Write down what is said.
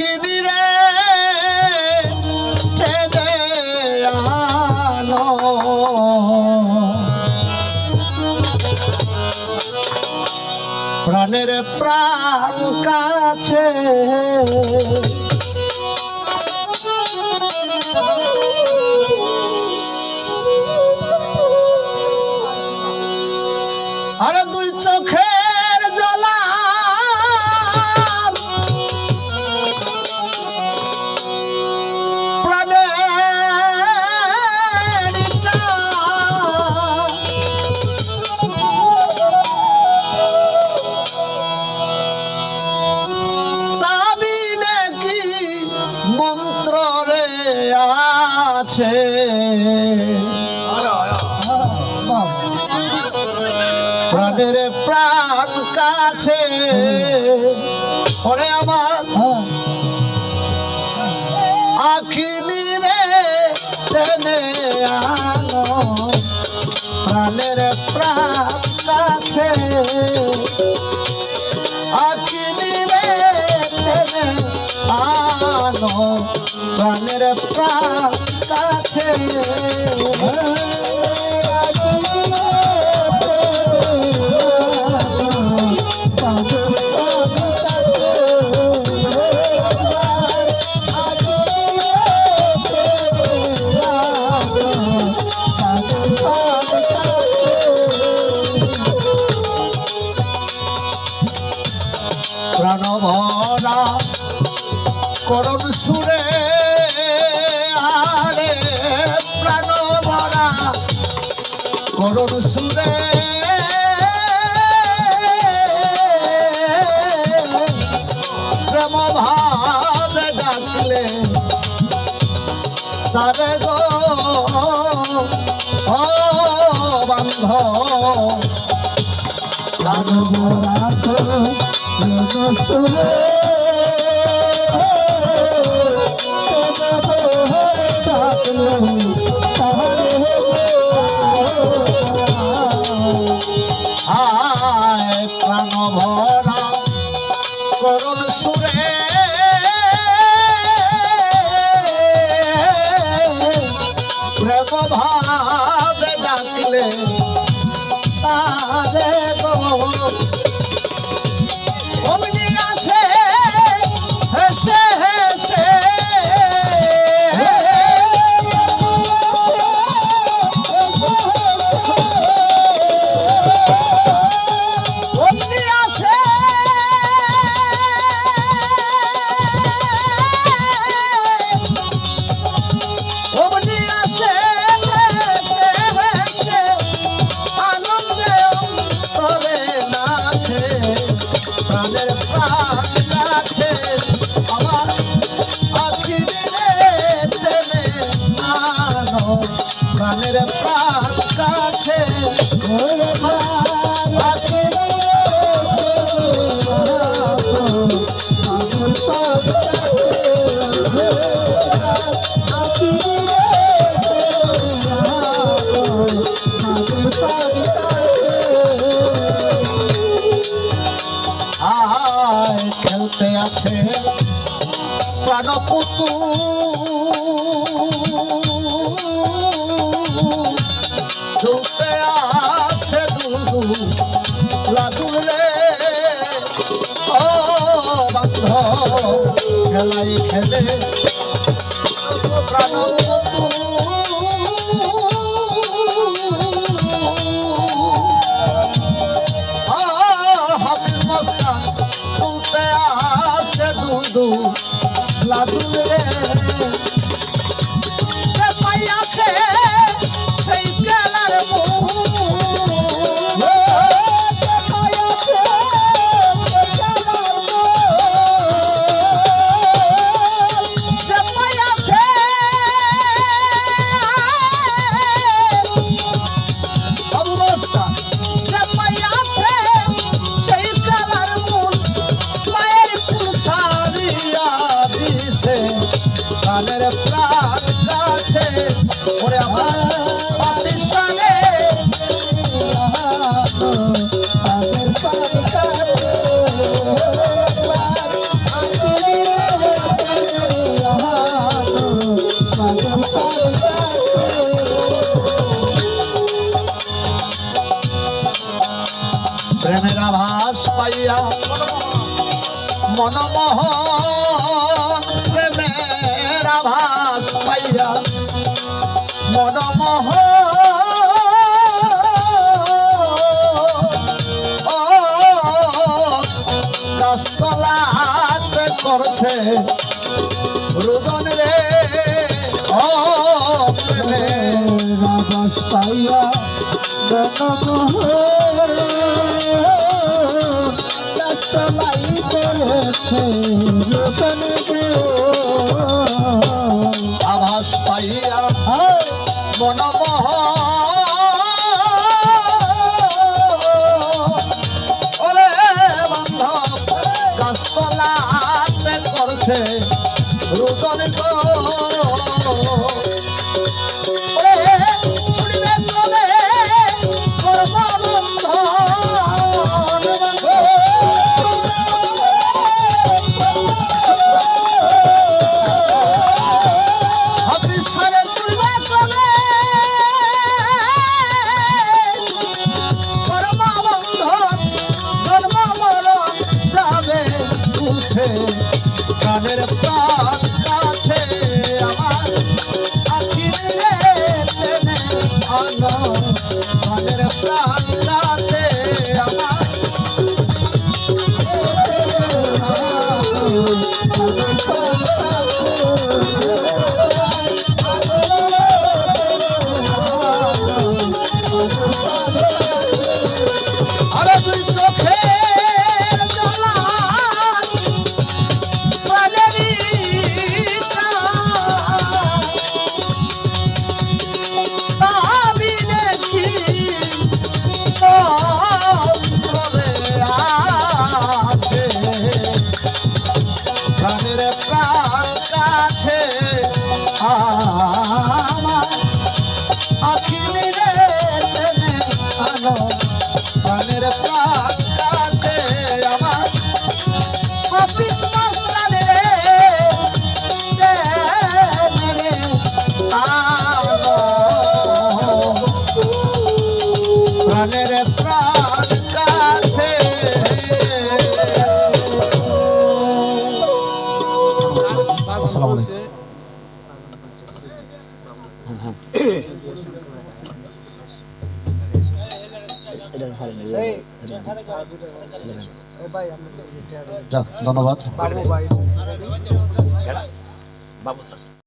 খিদিরে ছেদে আলো প্রাণের প্রাণ কাছে প্রাণের প্রাণ কাছে করণ সুরে আরে প্রাণ ভরা। করণ সুরে প্রেম ভাবে ডাকলে তারে গো। বান্ধ রাত সুরে। Oh, খেলতে আছে প্রাণপুতু ঝুলতে আছে দুলু লাদুল রে ও বান্ধ খেলাই খেলে 啊。প্রাণের প্রাণ আছে। ওরে প্রেমের আভাস পাইয়া মনম দিয়া মনমোহ রসলাত করছে রুদন রে। ও প্রেমে দিয়া মন হ্যাঁ। ধন্যবাদ। বাবু স্যার।